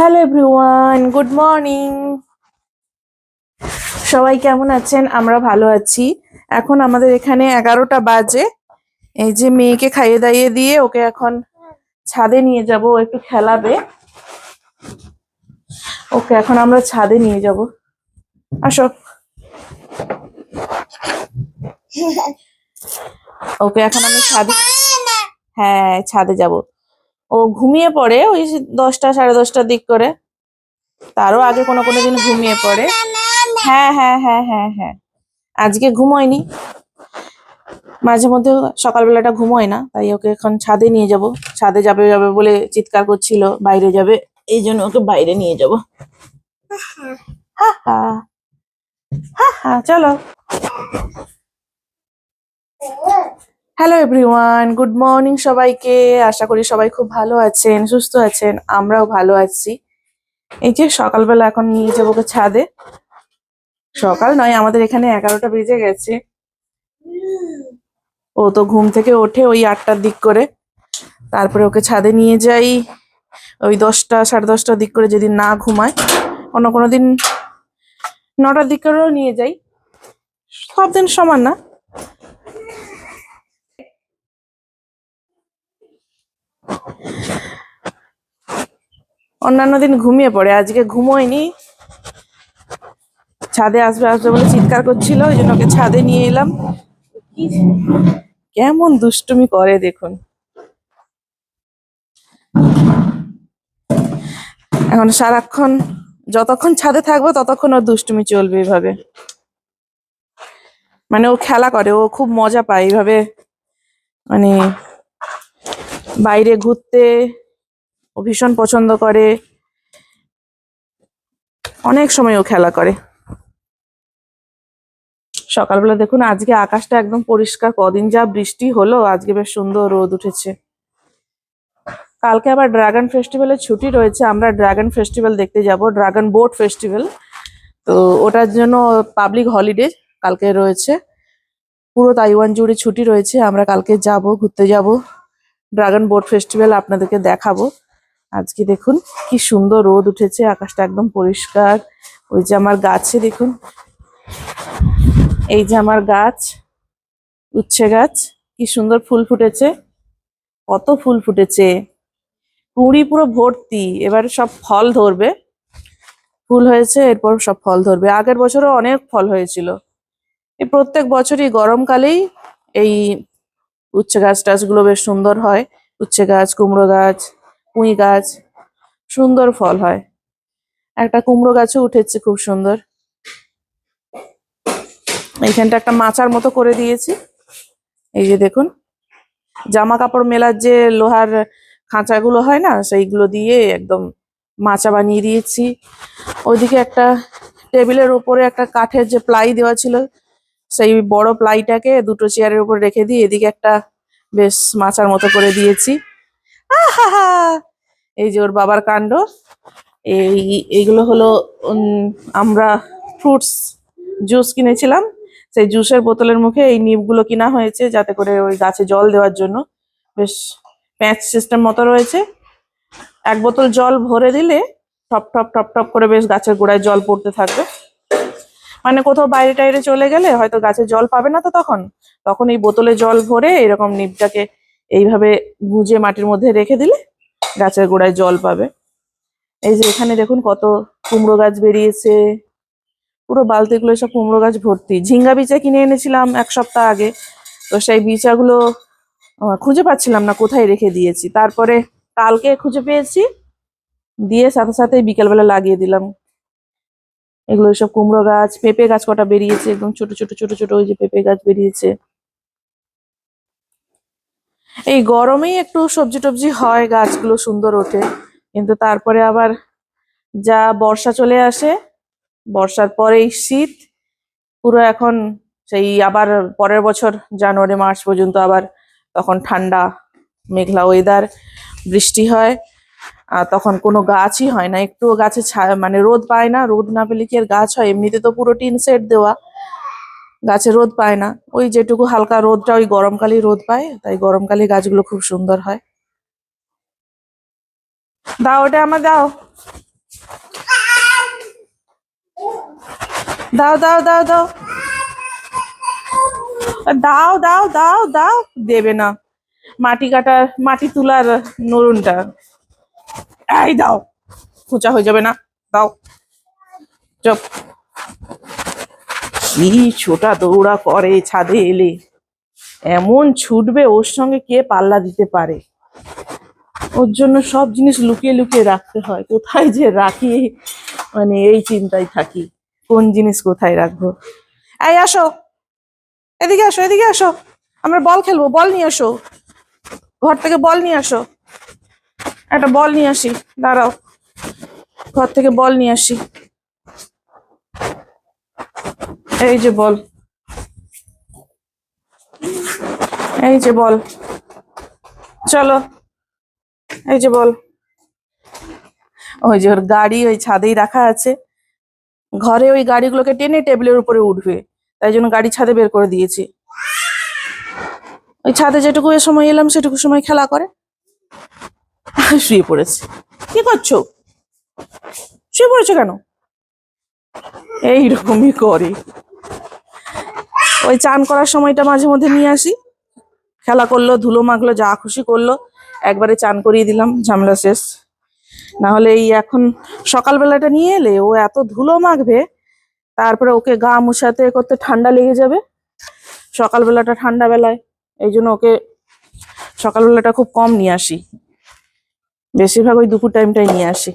Hello everyone good morning. সবাই কেমন আছেন? আমরা ভালো আছি। এখন আমাদের এখানে এগারোটা বাজে। এই যে মেয়েকে খাইয়ে দাইয়ে দিয়ে ওকে এখন ছাদে নিয়ে যাব একটু খেলাবে। ওকে এখন আমরা ছাদে নিয়ে যাব। আসো। ওকে এখন আমি ছাদে হ্যাঁ ছাদে যাব। ও ঘুমিয়ে পড়ে ওই দশটা সাড়ে দশটার দিক করে। তারও আগে কোনো কোনো দিন ঘুমিয়ে পড়ে। হ্যাঁ হ্যাঁ হ্যাঁ হ্যাঁ হ্যাঁ। আজকে ঘুমোয়নি। মাঝে মধ্যে সকালবেলাটা ঘুমোয় না তাই ওকে এখন ছাদে নিয়ে যাব। ছাদে যাবে যাবে বলে চিৎকার করছিল বাইরে যাবে। এই জন্য ওকে বাইরে নিয়ে যাব। হা হা। হা হা চলো। হ্যালো এভরিওয়ান গুড মর্নিং সবাইকে। আশা করি সবাই খুব ভালো আছেন, সুস্থ আছেন। আমরাও ভালো আছি। এই যে সকালবেলা এখন নিয়ে যাব ছাদে। সকাল নয়, আমাদের এখানে এগারোটা বেজে গেছে। ও তো ঘুম থেকে ওঠে ওই আটটার দিক করে। তারপরে ওকে ছাদে নিয়ে যাই। ওই দশটা, সাড়ে দশটার দিক করে যেদিন না ঘুমায়, অন্য কোনো দিন নটার দিক করেও নিয়ে যাই। সব দিন সমান না। অন্যান্য দিন ঘুমিয়ে পড়ে। আজকে ঘুমোয়নি। ছাদে আসবে আসবে বলে চিৎকার করছিল, ওই জন্য ওকে ছাদে নিয়ে এলাম। কেমন দুষ্টুমি করে দেখুন। এখন সারাক্ষণ যতক্ষণ ছাদে থাকব, ততক্ষণ ওর দুষ্টুমি চলবে এভাবে। মানে ও খেলা করে, ও খুব মজা পায় এইভাবে মানে বাইরে ঘুরতে ও ভীষণ পছন্দ করে। অনেক সময় ও খেলা করে। সকালবেলা দেখুন, আজকে আকাশটা একদম পরিষ্কার। কদিন যা বৃষ্টি হলো, আজকে বেশ সুন্দর রোদ উঠেছে। কালকে আবার ড্রাগন ফেস্টিভ্যালের ছুটি রয়েছে, আমরা ড্রাগন ফেস্টিভ্যাল দেখতে যাব, ড্রাগন বোট ফেস্টিভ্যাল। তো ওটার জন্য পাবলিক হলিডে কালকে রয়েছে। পুরো তাইওয়ান জুড়ে ছুটি রয়েছে, আমরা কালকে যাব, ঘুরতে যাব। ড্রাগন বোট ফেস্টিভ্যাল আপনাদেরকে দেখাবো। আজকে দেখুন কি সুন্দর রোদ উঠেছে, আকাশটা একদম পরিষ্কার। ওই যে আমার গাছে দেখুন, এই যে আমার গাছ, উচ্ছে গাছ, কি সুন্দর ফুল ফুটেছে, কত ফুল ফুটেছে। কুঁড়ি পুরো ভর্তি, এবার সব ফল ধরবে। ফুল হয়েছে, এরপর সব ফল ধরবে। আগের বছরও অনেক ফল হয়েছিল। এই প্রত্যেক বছরই গরমকালেই এই উচ্ছে গাছ টাছগুলো বেশ সুন্দর হয়। উচ্ছে গাছ, কুমড়ো গাছ, পুঁই গাছ, সুন্দর ফল হয়। একটা কুমড়ো গাছও উঠেছে খুব সুন্দর। এইখানটা একটা মাচার মতো করে দিয়েছি। এই যে দেখুন জামা কাপড় মেলার যে লোহার খাঁচাগুলো হয় না, সেইগুলো দিয়ে একদম মাচা বানিয়ে দিয়েছি। ওইদিকে একটা টেবিলের উপরে একটা কাঠের যে প্লাই দেওয়া ছিল সেই বড় প্লাইটাকে দুটো চেয়ারের উপর রেখে দিয়ে এদিকে একটা বেশ মাচার মতো করে দিয়েছি! এই যে ওর বাবার কাণ্ড। এই, এইগুলো হলো আমরা ফ্রুটস, জুস কিনেছিলাম। সেই জুসের বোতলের মুখে এই নিবগুলো কিনা হয়েছে যাতে করে ওই গাছে জল দেওয়ার জন্য। বেশ প্যাচ সিস্টেম মতো রয়েছে। এক বোতল জল ভরে দিলে টপ টপ টপ টপ করে বেশ গাছের গোড়ায় জল পড়তে থাকবে। মানে কোথাও বাইরে টাইরে চলে গেলে হয়তো গাছে জল পাবে না তো তখন। তখন এই বোতলে জল ভরে এরকম নিবটাকে এইভাবে গুঁজে মাটির মধ্যে রেখে দিলে গাছের গোড়ায় জল পাবে। এই যে এখানে দেখুন কত কুমড়ো গাছ বেরিয়েছে। পুরো বালতিগুলো সব কুমড়ো গাছ ভর্তি। ঝিঙ্গা বিচা কিনে এনেছিলাম এক সপ্তাহ আগে। তো সেই বিচাগুলো খুঁজে পাচ্ছিলাম না কোথায় রেখে দিয়েছি। তারপরে কালকে খুঁজে পেয়েছি। দিয়ে সাথে সাথে বিকেলবেলা লাগিয়ে দিলাম। এগুলো সব কুমড়ো গাছ, পেঁপে গাছ কটা বেরিয়েছে, একদম ছোট ছোট ছোট ছোট ওই যে পেঁপে গাছ বেরিয়েছে। এই গরমেই একটু সবজি টবজি হয়, গাছগুলো সুন্দর ওঠে। কিন্তু তারপরে আবার যা বর্ষা চলে আসে, বর্ষার পরেই শীত, পুরো এখন সেই আবার পরের বছর জানুয়ারি, মার্চ পর্যন্ত আবার তখন ঠান্ডা, মেঘলা ওয়েদার বৃষ্টি হয়। তখন কোনো গাছই হয় না। একটুও গাছে মানে রোদ পায় না। রোদ না পেলে কি আর গাছ হয়? এমনিতে তো পুরো টিন সেট দেওয়া। গাছে রোদ পায় না। ওই যেটুকু হালকা রোদটা, ওই গরমকালে রোদ পায়। তাই গরমকালে গাছগুলো খুব সুন্দর হয়। দাও ওটা আমার, দাও। দাও দাও দাও দাও। দাও দাও দাও দাও। দেবে না। মাটি কাটার, মাটি তোলার নরুনটা। এই দাও। খোঁচা হয়ে যাবে না। দাও। চপ কি ছোটা দৌড়া করে ছাদে এলে। এমন ছুটবে ওর সঙ্গে কে পাল্লা দিতে পারে? ওর জন্য সব জিনিস লুকিয়ে লুকিয়ে রাখতে হয়। কোথায় যে রাখি? মানে এই চিন্তায় থাকি। কোন জিনিস কোথায় রাখব? এই, আসো। এদিকে আসো এদিকে আসো। আমরা বল খেলব। বল নিয়ে আসো। ঘর থেকে বল নিয়ে আসো। একটা বল নিয়ে আসি। দাঁড়াও। ঘর থেকে বল নিয়ে আসি। এই যে বল। এই যে বল। চলো। এই যে বল। ওই যে ওর গাড়ি ওই ছাদেই রাখা আছে। ঘরে ওই গাড়িগুলোকে টেনে টেবিলের উপরে উঠবে। তাই জন্য গাড়ি ছাদে বের করে দিয়েছি। ওই ছাদে যেটুকু এ সময় এলাম, সেটুকু সময় খেলা করে। শুয়ে পড়েছে। কি করছ? শুয়ে পড়েছো কেন? এইরকমই করে। ওই চান করার সময়টা মাঝে মধ্যে নিয়ে আসি। খেলা করল, ধুলো মাখলো, যা খুশি করল, একবারে চান করিয়ে দিলাম, ঝামেলা শেষ। না হলে এই এখন সকালবেলাটা নিয়ে এলে ও এত ধুলো মাখবে, তারপরে ওকে গা মুছাতে করতে ঠান্ডা লেগে যাবে। সকালবেলাটা ঠান্ডা বেলায়, এই জন্য ওকে সকালবেলাটা খুব কম নিয়ে আসি। বেশিরভাগ ওই দুপুর টাইমটাই নিয়ে আসি।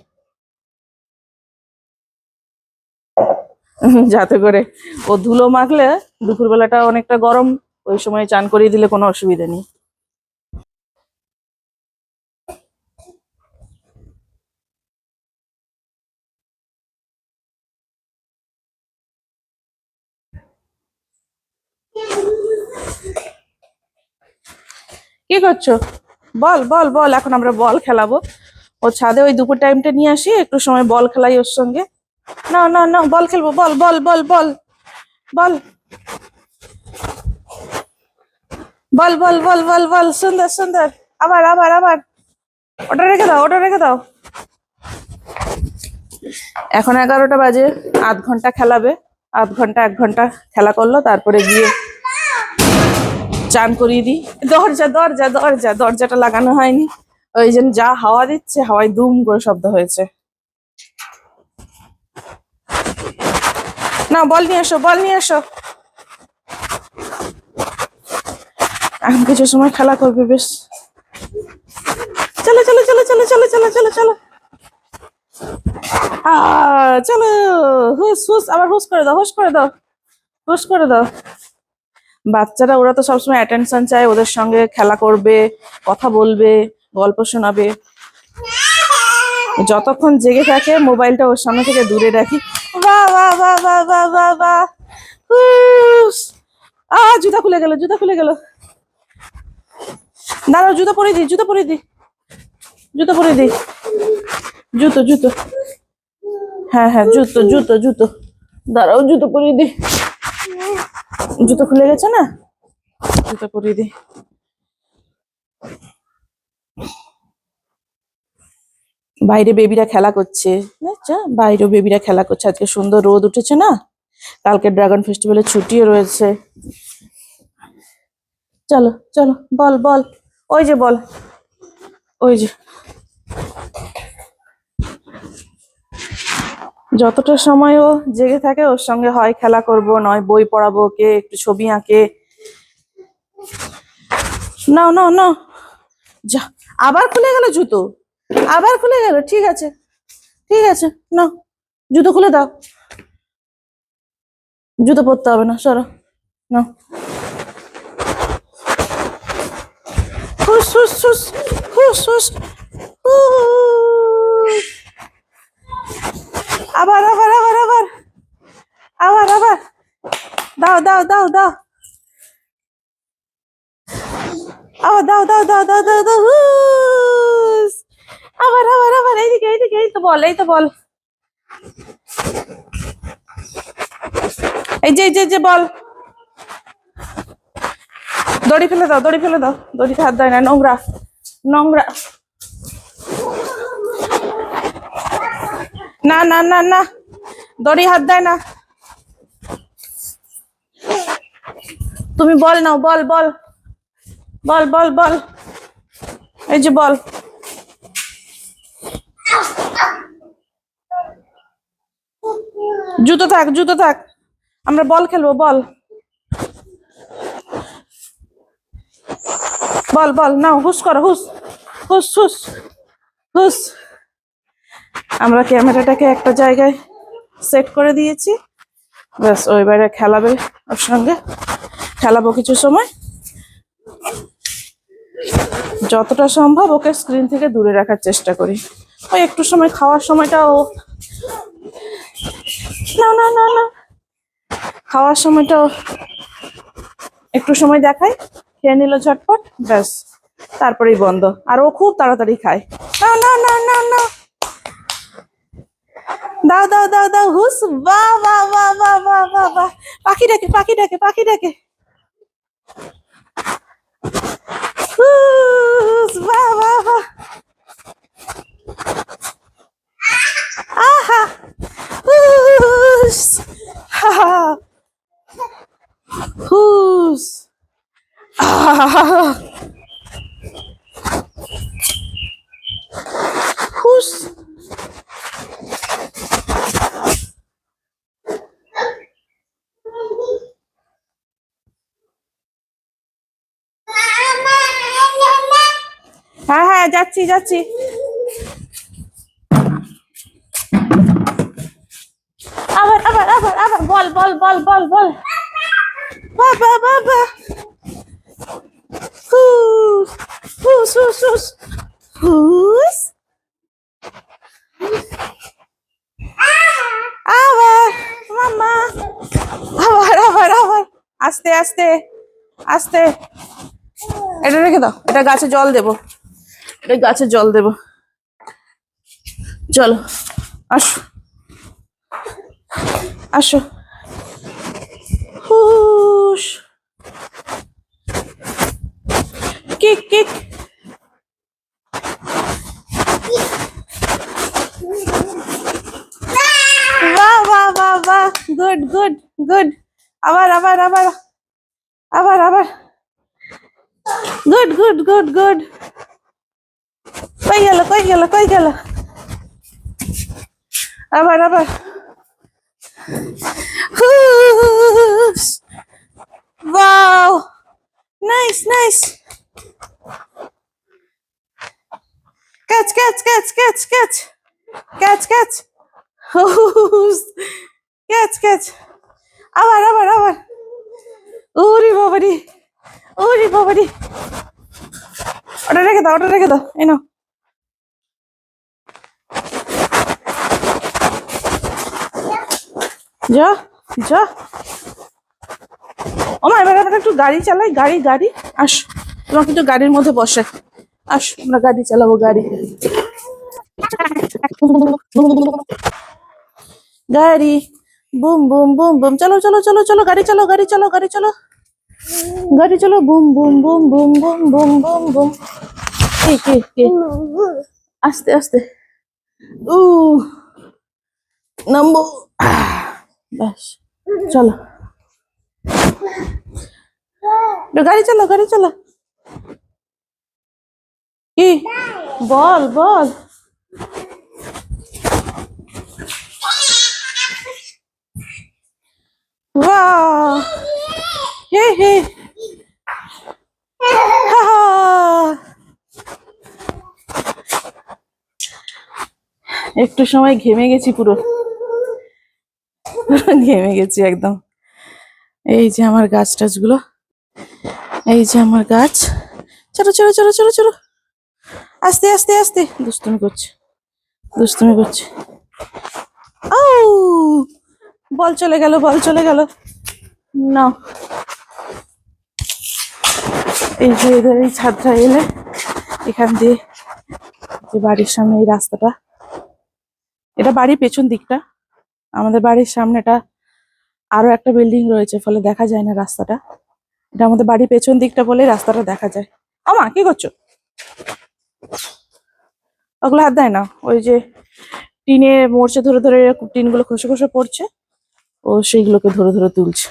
যাতে করে ও ধুলো মাখলে দুপুরবেলাটা অনেকটা গরম, ওই সময় চান করিয়ে দিলে কোনো অসুবিধা নেই। কি করছ? বল বল বল, এখন আমরা বল খেলাবো। ও ছাদে ওই দুপুর টাইমটা নিয়ে আসি, একটু সময় বল খেলাই ওর সঙ্গে। না না না, বল খেলব, বল বল বল বল বল। বল বল বল বল বল, সুন্দর সুন্দর। আবার আবার আবার। ওটা রেখে দাও, ওটা রেখে দাও। এখন এগারোটা বাজে, আধ ঘণ্টা খেলাবে। আধ ঘণ্টা, এক ঘণ্টা খেলা করল, তারপরে গিয়ে চান করিয়ে দিই। দরজা দরজা দরজা, দরজাটা লাগানো হয়নি। ওই জন্য যা হাওয়া দিচ্ছে, হাওয়ায় দুম করে শব্দ হয়েছে। না, বল নিয়ে এসো, বল নিয়ে এসো। এখন কিছু সময় খেলা করবে, বেশ। চলো চলো চলো চলো চলো চলো চলো চলো। চলো, হুস হুস, আবার হুস করে দাও, হুস করে দাও, হুস করে দাও। বাচ্চারা, ওরা তো সবসময় অ্যাটেনশন চায়, ওদের সঙ্গে খেলা করবে, কথা বলবে, গল্প শোনাবে। যতক্ষণ জেগে থাকে, মোবাইলটা ওর সামনে থেকে দূরে রাখি। বাহ বাহ বাহ বাহ বাহ বাহ হুস। আহ জুতা খুলে গেল, জুতা খুলে গেল। দাঁড়াও, জুতো পরে দি, জুতো পরে দি। জুতো পরে দি। জুতো জুতো। হ্যাঁ হ্যাঁ জুতো জুতো জুতো। দাঁড়াও, জুতো পরে দি। জুতো খুলে গেছে না? জুতো পরিয়ে দি বাইরে বেবিরা খেলা করছে। আচ্ছা বাইরে বেবিরা খেলা করছে। আজকে সুন্দর রোদ উঠেছে না? কালকে ড্রাগন ফেস্টিভ্যালের ছুটিও রয়েছে। চলো চলো বল বল। ওই যে বল। ওই যে। যতটা সময় ও জেগে থাকে, ওর সঙ্গে হয় খেলা করব, নয় বই পড়াবো ওকে একটু ছবি আঁকে। নাও নাও নাও। যা, আবার খুলে গেল জুতো। আবার খুলে গেল, ঠিক আছে। ঠিক আছে, নাও, জুতো খুলে দাও। জুতো পরতে হবে না, সরো হুস হুস হুস হুস হুস হুস। আবার আবার আবার আবার। আবার আবার। দাও দাও দাও দাও। আবার দাও দাও দাও দাও দাও দাও। আবার আবার আবার। এইদিকে এইদিকে, এই তো বল, এই তো বল। এই যে যে যে, বল। দড়ি ফেলে দাও, দড়ি ফেলে দাও। দড়ি হাত দেয় না, নোংরা নোংরা। না না না না। দড়ি হাত দেয় না। তুমি বল নাও, বল বল। বল বল বল। এই যে বল। জুতো থাক জুতো থাক। আমরা বল খেলব, বল। বল বল। নাও, হুস করো, হুস। হুস হুস। হুস। আমরা ক্যামেরাটাকে একটা জায়গায় সেট করে দিয়েছি। ব্যাস ও এবারে খেলাবে ওর সঙ্গে। খেলাবো কিছু সময়। যতটা সম্ভব ওকে স্ক্রিন থেকে দূরে রাখার চেষ্টা করি। ওই একটু সময়, খাওয়ার সময়টা ও না না না না। খাওয়ার সময়টা একটু সময় দেখাই। খেয়ে নিল ঝটপট, ব্যাস। তারপরেই বন্ধ। আর ও খুব তাড়াতাড়ি খায়। না না না না না। দাও দাও দাও দাও হুস বাহ বাহ বাহ বাহ বাহ বাহ বাহ পাখি ডাকে পাখি ডাকে পাখি ডাকে হুস বাহ বাহ বাহ আহা হুস হা হা হুস আহা হুস হ্যাঁ যাচ্ছি যাচ্ছি। আবার আবার আবার আবার, বল বল বল বল বল। বাবা বাবা হুস হুস হুস হুস। হুস। আবার, মামা। আবার আবার আবার। আস্তে আস্তে আস্তে। এটা রেখে দাও, এটা গাছে জল দেবো। এটা গাছে জল দেবো। চলো, আসো। আসো। Kick kick good good good আবার আবার আবার। আবার আবার। গুড গুড গুড গুড কই গেল কই গেল কই গেল? আবার আবার। Nice nice catch catch catch catch catch catch catch হুস। ক্যাচ ক্যাচ আবার আবার আবার। ওরে বাবারি ওরে বাবারি। ওটা রেখে দাও, ওটা রেখে দাও। এই নাও। যা যা। ওমা, এবার আমরা একটু গাড়ি চালাই, গাড়ি গাড়ি। আস, তোমাকে একটু গাড়ির মধ্যে বসে। আস, আমরা গাড়ি চালাবো, গাড়ি। গাড়ি। বুম বুম বুম বুম। চলো চলো চলো চলো, গাড়ি চলো গাড়ি চলো গাড়ি চলো। গাড়ি চলো, বুম বুম বুম বুম বুম বুম বুম বুম। আস্তে আস্তে। উ নামবো। ব্যাস, চলো। গাড়ি চলো গাড়ি চলো। কি? বল বল। হে হে। একটু সময় ঘেমে গেছি পুরো। ঘেমে গেছি একদম। এই যে আমার গাছ টাছগুলো। এই যে আমার গাছ। চলো চলো চলো চলো চলো। আস্তে আস্তে আস্তে। দুষ্টুমি করছে। দুষ্টুমি করছে। ও বল চলে গেল, বল চলে গেল। না। এই যে এদের এই ছাদটা এলে এখান দিয়ে যে বাড়ির সামনে এই রাস্তাটা। এটা বাড়ির পেছন দিকটা। আমাদের বাড়ির সামনেটা আরও একটা বিল্ডিং রয়েছে, ফলে দেখা যায় না রাস্তাটা। এটা আমাদের বাড়ির পেছন দিকটা বলে রাস্তাটা দেখা যায়। আমা কি করছ? ওগুলো হাত দেয় না। ওই যে টিনে মরচে ধরে ধরে, টিনগুলো খসে খসে পড়ছে, ও সেইগুলোকে ধরে ধরে তুলছে।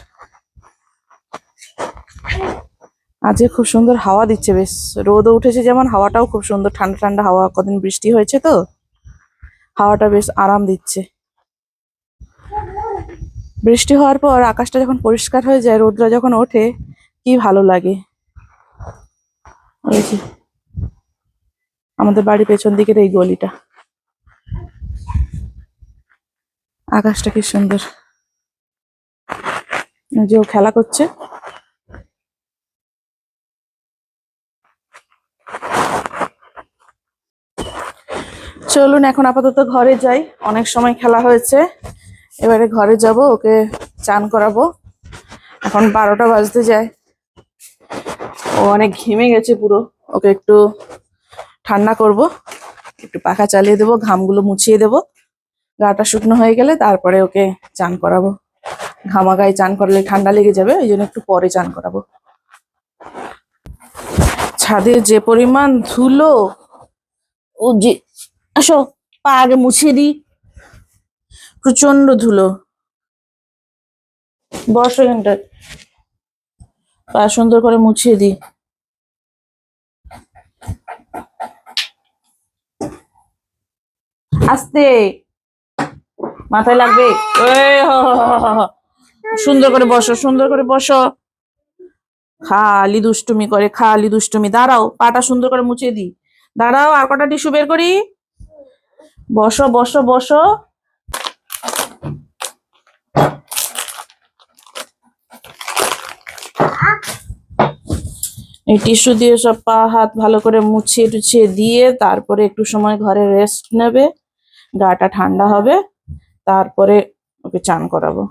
আজকে খুব সুন্দর হাওয়া দিচ্ছে, বেশ রোদও উঠেছে যেমন, হাওয়াটাও খুব সুন্দর। ঠান্ডা ঠান্ডা হাওয়া, কদিন বৃষ্টি হয়েছে তো, হাওয়াটা বেশ আরাম দিচ্ছে। বৃষ্টি হওয়ার পর আকাশটা যখন পরিষ্কার হয়ে যায়, রোদটা যখন ওঠে, কি ভালো লাগে। আমাদের বাড়ির পেছন দিকের এই গলিটা। আকাশটা কি সুন্দর। যে ও খেলা করছে। চলুন এখন আপাতত ঘরে যাই। অনেক সময় খেলা হয়েছে। এবারে ঘরে যাব, ওকে চান করাবো। এখন বারোটা বাজতে যায়। ও অনেক ঘেমে গেছে পুরো। ওকে একটু ঠান্ডা করব, একটু পাখা চালিয়ে দেবো, ঘামগুলো মুছিয়ে দেবো। গাটা শুকনো হয়ে গেলে তারপরে ওকে চান করাবো। ঘামা গায়ে চান করলে ঠান্ডা লেগে যাবে, ওই জন্য একটু পরে চান করাবো। ছাদে যে পরিমাণ ধুলো, ও যে আসো, পা আগে মুছিয়ে দিই। প্রচণ্ড ধুলো। বসো এখানটায় পা সুন্দর করে মুছিয়ে দিই। আস্তে। মাথায় লাগবে। সুন্দর করে বসো, সুন্দর করে বসো। খালি দুষ্টুমি করে, খালি দুষ্টুমি। দাঁড়াও, পাটা সুন্দর করে মুছিয়ে দিই। দাঁড়াও, আর কটা টিস্যু বের করি? বসো বসো বসো। এই টিস্যু দিয়ে সব পা, হাত ভালো করে মুছিয়ে টুছিয়ে দিয়ে তারপরে একটু সময় ঘরে রেস্ট নেবে, গাটা ঠান্ডা হবে, তারপরে ওকে চান করাবো।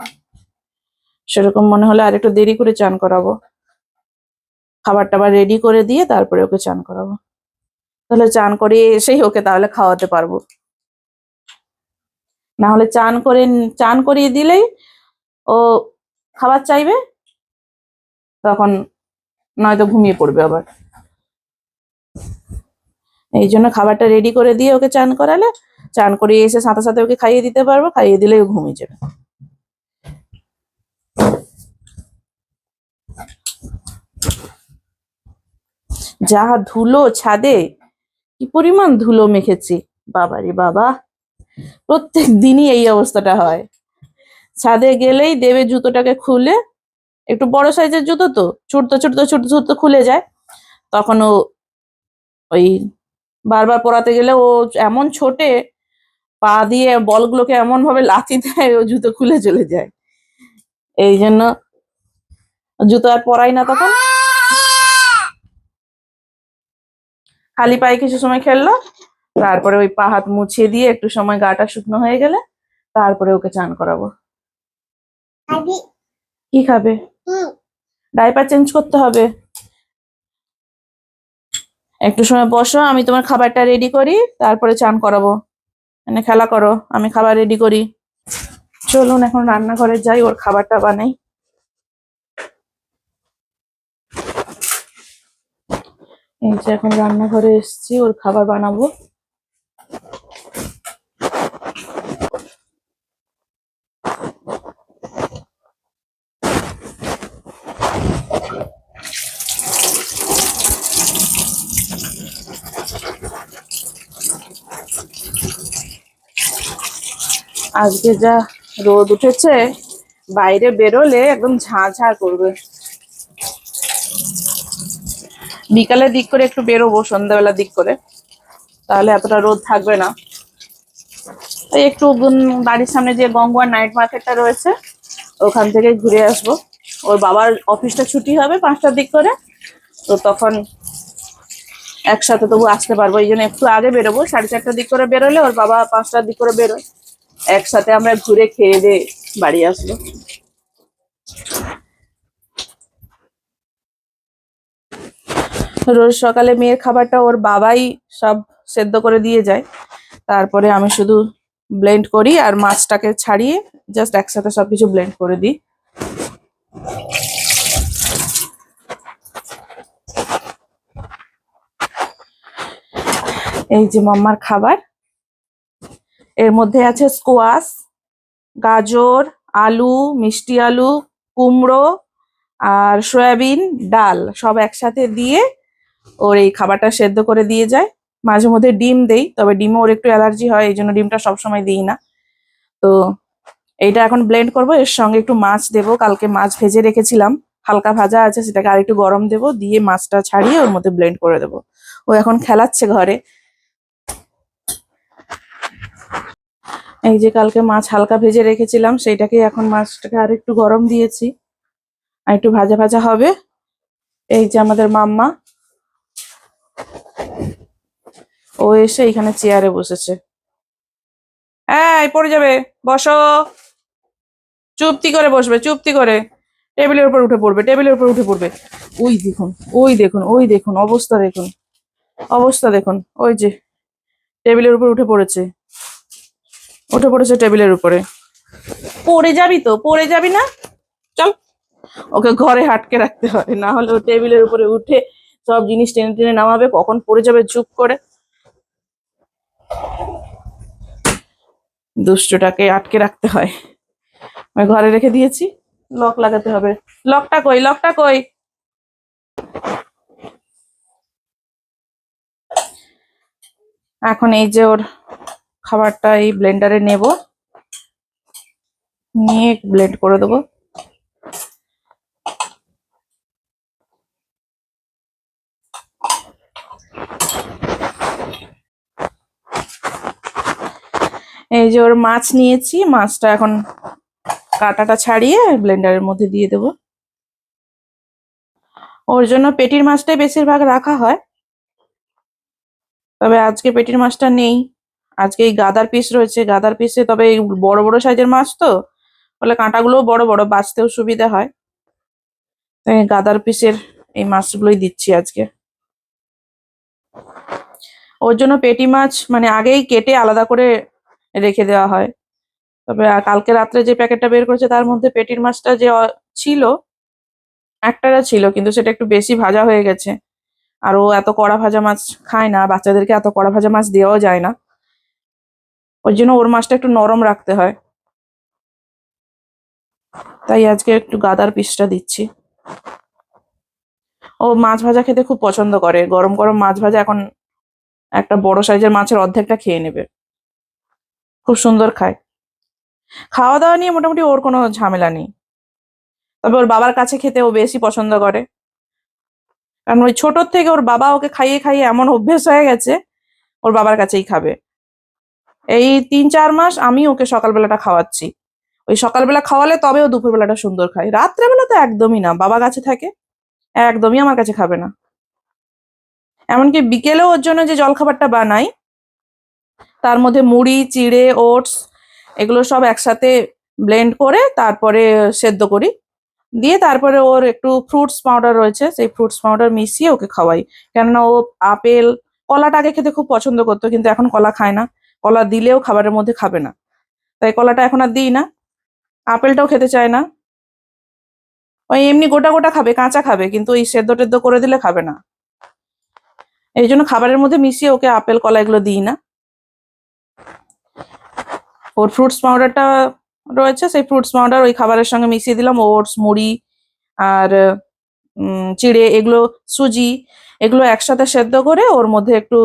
সেরকম মনে হলে আর একটু দেরি করে চান করাবো। খাবার টাবার রেডি করে দিয়ে তারপরে ওকে চান করাবো। তাহলে চান করিয়ে এসেই ওকে তাহলে খাওয়াতে পারব। না হলে চান করে, চান করিয়ে দিলেই ও খাবার চাইবে, তখন নয়তো ঘুমিয়ে পড়বে আবার। এই জন্য খাবারটা রেডি করে দিয়ে ওকে চান করালে, চান করিয়ে এসে সাথে সাথে ওকে খাইয়ে দিতে পারব, খাইয়ে দিলে ও ঘুমিয়ে যাবে। যা ধুলো ছাদে, কি পরিমাণ ধুলো মেখেছি। বাবারে বাবা, প্রত্যেক দিনই এই অবস্থাটা হয়। ছাদে গেলেই দেবে জুতোটাকে খুলে একটু বড় সাইজের জুতো তো ছুটতে ছুটতে ছুটতে ছুটতে খুলে যায়। তখন ও ওই বারবার পরাতে গেলে ও এমন ছোটে পা দিয়ে বলগুলোকে এমন ভাবে লাথি দেয় ও জুতো খুলে চলে যায়। এই জন্য জুতো আর পরাই না তখন। খালি পায়ে কিছু সময় খেললো তারপরে ওই পা হাত মুছিয়ে দিয়ে একটু সময় গাটা শুকনো হয়ে গেলে তারপরে ওকে চান করাবো। কি খাবে? ডাইপার চেঞ্জ করতে হবে। একটু সময় বসো, আমি তোমার খাবারটা রেডি করি, তারপরে চান করাবো। মানে খেলা করো, আমি খাবার রেডি করি। চলুন, এখন রান্নাঘরে যাই, ওর খাবারটা বানাই। এই যে এখন রান্নাঘরে এসেছি, ওর খাবার বানাবো। আজকে যা রোদ উঠেছে, বাইরে বেরোলে একদম ঝাঁ ঝাঁ করবে। বিকালের দিক করে একটু বেরোবো, সন্ধ্যাবেলার দিক করে। তাহলে এতটা রোদ থাকবে না। এই একটু বাড়ির সামনে যে গঙ্গুয়ার নাইট মার্কেটটা রয়েছে, ওখান থেকে ঘুরে আসব। ওর বাবার অফিসটা ছুটি হবে পাঁচটার দিক করে, তো তখন একসাথে তবু আসতে পারব। এই জন্য একটু আগে বেরোবো, সাড়ে চারটার দিক করে বেরোলে ওর বাবা পাঁচটার দিক করে বেরোয়। একসাথে আমরা ঘুরে খেয়ে দিয়ে বাড়ি আসব। রোজ সকালে মেয়ের খাবারটা ওর বাবাই সব সেদ্ধ করে দিয়ে যায়। তারপরে আমি শুধু ব্লেন্ড করি আর মাছটাকে ছাড়িয়ে জাস্ট একসাথে সবকিছু ব্লেন্ড করে দিই। এই যে মাম্মার খাবার। এর মধ্যে আছে স্কোয়াশ, গাজর, আলু, মিষ্টি আলু, কুমড়ো আর সয়াবিন, ডাল সব একসাথে দিয়ে ওর এই খাবারটা সেদ্ধ করে দিয়ে যায়। মাঝে মধ্যে ডিম দেই, তবে ডিমে ওর একটু অ্যালার্জি হয়, এই জন্য ডিমটা সবসময় দিই না। তো এইটা এখন ব্লেন্ড করব, এর সঙ্গে একটু মাছ দেবো। কালকে মাছ ভেজে রেখেছিলাম, হালকা ভাজা আছে, সেটাকে আর একটু গরম দেবো, দিয়ে মাছটা ছাড়িয়ে ওর মধ্যে ব্লেন্ড করে দেবো। ও এখন খেলাচ্ছে ঘরে। এই যে কালকে মাছ হালকা ভেজে রেখেছিলাম সেইটাকে এখন মাছটাকে আর একটু গরম দিয়েছি। আর একটু ভাজা ভাজা হবে। এই যে আমাদের মাম্মা। ও এসে এখানে চেয়ারে বসেছে। এই, পড়ে যাবে। বসো। চুপতি করে বসবে, চুপতি করে। টেবিলের উপর উঠে পড়বে, টেবিলের উপর উঠে পড়বে। ওই দেখুন ওই দেখুন ওই দেখুন, অবস্থা দেখুন। অবস্থা দেখুন, ওই যে টেবিলের উপর উঠে পড়েছে। উঠে পড়েছে টেবিলের উপরে। পড়ে যাবি তো, পড়ে যাবি না? চল। ওকে ঘরে হাটকে রাখতে হয় না হলে ও টেবিলের উপরে উঠে সব জিনিস টেনে টেনে নামাবে, কখন পড়ে যাবে চুপ করে। দুষ্টটাকে আটকে রাখতে হয়। আমি ঘরে রেখে দিয়েছি, লক লাগাতে হবে। লকটা কই লকটা কই? এখন এই যে ওর খাবারটা এই ব্লেন্ডারে নেব। নিয়ে ব্লেন্ড করে দেবো। এই যে ওর মাছ নিয়েছি, মাছটা এখন কাঁটাটা ছাড়িয়ে ব্লেন্ডারের মধ্যে দিয়ে দেব। ওর জন্য পেটির মাছটাই বেশিরভাগ রাখা হয়। তবে আজকে পেটির মাছটা নেই। আজকে এই গাদার পিস রয়েছে, গাদার পিসে তবে এই বড় বড় সাইজের মাছ তো, ফলে কাঁটাগুলোও বড় বড়, বাঁচতেও সুবিধা হয়। তাই গাদার পিসের এই মাছগুলোই দিচ্ছি আজকে। ওর জন্য পেটি মাছ মানে আগেই কেটে আলাদা করে রেখে দেওয়া হয়। তবে কালকে রাত্রে যে প্যাকেটটা বের করেছে তার মধ্যে পেটির মাছটা যে ছিল একটারা ছিল, কিন্তু সেটা একটু বেশি ভাজা হয়ে গেছে। আর ও এত কড়া ভাজা মাছ খায় না, বাচ্চাদেরকে এত কড়া ভাজা মাছ দেওয়াও যায় না। ওই জন্য ওর মাছটা একটু নরম রাখতে হয়। তাই আজকে একটু গাদার পিসটা দিচ্ছি। ও মাছ ভাজা খেতে খুব পছন্দ করে। গরম গরম মাছ ভাজা এখন একটা বড় সাইজের মাছের অর্ধেকটা খেয়ে নেবে। খুব সুন্দর খায়। খাওয়া দাওয়া নিয়ে মোটামুটি ওর কোনো ঝামেলা নেই। তবে ওর বাবার কাছে খেতে ও বেশি পছন্দ করে। কারণ ওই ছোটোর থেকে ওর বাবা ওকে খাইয়ে খাইয়ে এমন অভ্যেস হয়ে গেছে, ওর বাবার কাছেই খাবে। এই তিন, চার মাস আমি ওকে সকালবেলাটা খাওয়াচ্ছি। ওই সকালবেলা খাওয়ালে তবে ও দুপুরবেলাটা সুন্দর খায়। রাত্রেবেলা তো একদমই না, বাবা কাছে থাকে, একদমই আমার কাছে খাবে না। এমনকি বিকেলেও ওর জন্য যে জলখাবারটা বানাই, তার মধ্যে মুড়ি, চিড়ে, ওটস, এগুলো সব একসাথে ব্লেন্ড করে তারপরে সেদ্ধ করি। দিয়ে তারপরে ওর একটু ফ্রুটস পাউডার রয়েছে, সেই ফ্রুটস পাউডার মিশিয়ে ওকে খাওয়াই। কেননা ও আপেল, কলাটা আগে খেতে খুব পছন্দ করতো, কিন্তু এখন কলা খায় না। কলা দিলেও খাবারের মধ্যে খাবে না। তাই কলাটা এখন আর দিই না। আপেলটাও খেতে চায় না। ওই এমনি গোটা গোটা খাবে, কাঁচা খাবে, কিন্তু ওই সেদ্ধ টেদ্ধ করে দিলে খাবে না। এই জন্য খাবারের মধ্যে মিশিয়ে ওকে আপেল, কলা এগুলো দিই না। ওর ফ্রুটস পাউডারটা রয়েছে, সেই ফ্রুটস পাউডার ওই খাবারের সঙ্গে মিশিয়ে দিলাম। ওটস, মুড়ি আর চিড়ে, এগুলো সুজি, এগুলো একসাথে সেদ্ধ করে ওর মধ্যে একটু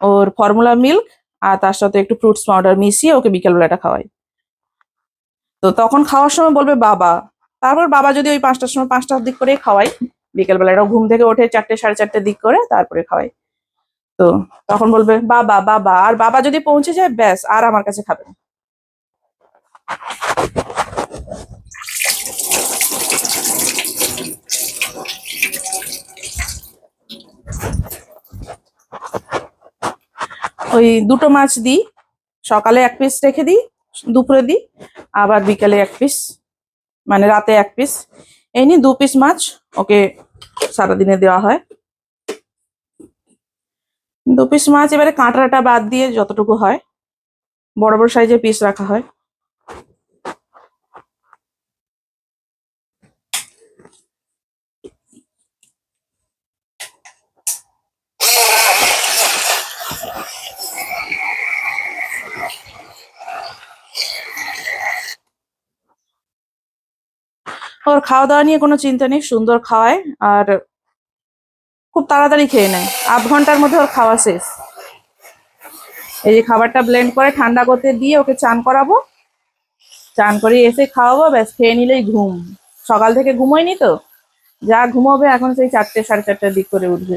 ওর ফর্মুলা মিল্ক আর তার সাথে একটু ফ্রুটস পাউডার মিশিয়ে ওকে বিকেলবেলাটা খাওয়াই। তো তখন খাওয়ার সময় বলবে বাবা। তারপর বাবা যদি ওই পাঁচটার সময় পাঁচটার দিক করে খাওয়াই বিকেলবেলাটা ঘুম থেকে ওঠে চারটে, সাড়ে চারটের দিক করে তারপরে খাওয়াই তো তখন বলবে বাবা বাবা, আর বাবা যদি পৌঁছে যায়, ব্যাস, আর আমার কাছে খাবে না। ওই দুটো মাছ দিই। সকালে এক পিস রেখে দিই, দুপুরে দিই, আবার বিকালে এক পিস মানে রাতে এক পিস এই নিয়ে দু পিস মাছ ওকে সারাদিনে দেওয়া হয়। দু পিস মাছ এবারে কাঁটাটা বাদ দিয়ে যতটুকু হয়, বড় বড় সাইজের পিস রাখা হয় ও ওর খাওয়া দাওয়া নিয়ে কোনো চিন্তা নেই, সুন্দর খাওয়ায় আর খুব তাড়াতাড়ি খেয়ে নেয়। আধ ঘণ্টার মধ্যে ওর খাওয়া শেষ। এই যে খাবারটা ব্লেন্ড করে ঠান্ডা করতে দিয়ে ওকে চান করাবো। চান করে এসে খাওয়াবো, ব্যাস, খেয়ে নিলেই ঘুম। সকাল থেকে ঘুমোয়নি তো? যা ঘুমাবে এখন সেই চারটে, সাড়ে চারটার দিক করে উঠবে।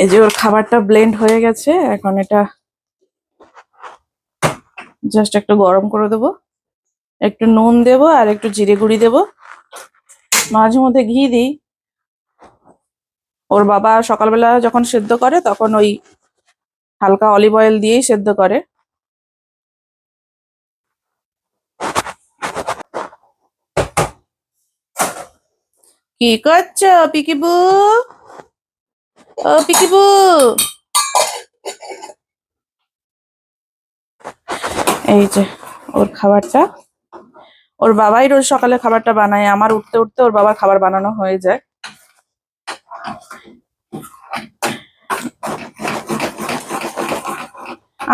এই যে ওর খাবারটা ব্লেন্ড হয়ে গেছে, এখন এটা জাস্ট একটু গরম করে দেবো। একটু নুন দেবো আর একটু জিরে গুঁড়ি দেবো। মাঝে মধ্যে ঘি দিই। ওর বাবা সকালবেলা যখন সেদ্ধ করে, তখন ওই হালকা অলিভ অয়েল দিয়েই সেদ্ধ করে। কি করছ, পিকিবু? ও, পিকিবু। এই যে, ওর খাবারটা ওর বাবাই রোজ সকালে খাবারটা বানায়। আমার উঠতে উঠতে ওর বাবার খাবার বানানো হয়ে যায়।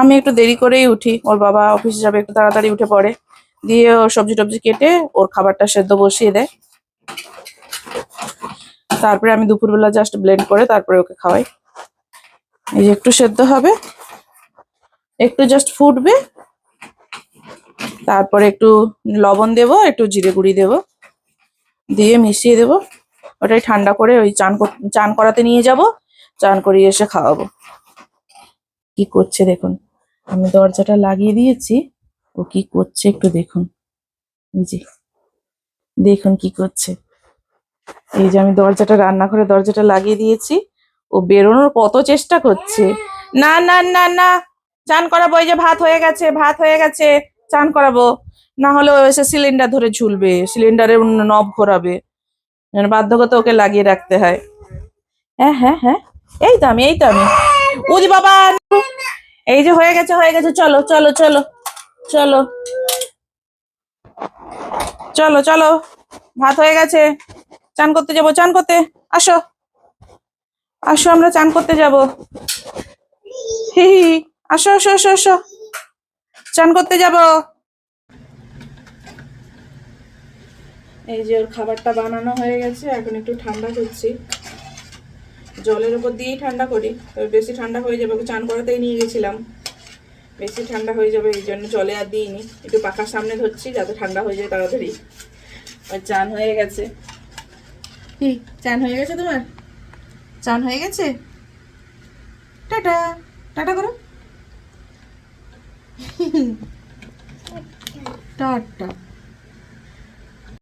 আমি একটু দেরি করেই উঠি। ওর বাবা অফিসে যাবে, একটু তাড়াতাড়ি উঠে পড়ে। দিয়ে ও সবজি টবজি কেটে ওর খাবারটা সেদ্ধ বসিয়ে দেয়। তারপরে আমি দুপুরবেলা জাস্ট ব্লেন্ড করে তারপরে ওকে খাওয়াই। এই যে একটু সেদ্ধ হবে। একটু জাস্ট ফুটবে। তারপরে একটু লবণ দেব, একটু জিরে গুঁড়ি দেব। দিয়ে মিশিয়ে দেব। ওটাই ঠান্ডা করে ওই চান চান করাতে নিয়ে যাব। চান করিয়ে এসে খাওয়াবো। কি করছে দেখুন। আমি দরজাটা লাগিয়ে দিয়েছি। ও কি করছে একটু দেখুন। যে, দেখুন কি করছে। এই যে আমি দরজাটা, রান্নাঘরে দরজাটা লাগিয়ে দিয়েছি। ও বেরোনোর কত চেষ্টা করছে। না না না না, চান করাবো, এই যে ভাত হয়ে গেছে, ভাত হয়ে গেছে, চান করাবো। না হলে ও এসে সিলিন্ডার ধরে ঝুলবে, সিলিন্ডারের নব ঘোরাবে। যেন বাধ্যগত ওকে লাগিয়ে রাখতে হয়। হ্যাঁ হ্যাঁ হ্যাঁ এই তো আমি, এই তো আমি। উদি বাবা, এই যে হয়ে গেছে হয়ে গেছে, চলো চলো চলো চলো। চলো চলো, ভাত হয়ে গেছে। চান করতে যাব, চান করতে। আসো। আসো, আমরা চান করতে যাব। হি হি আসো আসো আসো আসো। চান করতে যাব। এই যে ওর খাবারটা বানানো হয়ে গেছে, এখন একটু ঠান্ডা করছি। জলের উপর দিয়েই ঠান্ডা করি, তবে বেশি ঠান্ডা হয়ে যাবে, ওকে চান করাতেই নিয়ে গেছিলাম। বেশি ঠান্ডা হয়ে যাবে, এই জন্য জলে আর দিইনি। একটু পাখার সামনে ধরছি, যাতে ঠান্ডা হয়ে যায় তাড়াতাড়ি। আর চান হয়ে গেছে। চান হয়ে গেছে তোমার? চান হয়ে গেছে? টাটা টাটা করো। টাটা।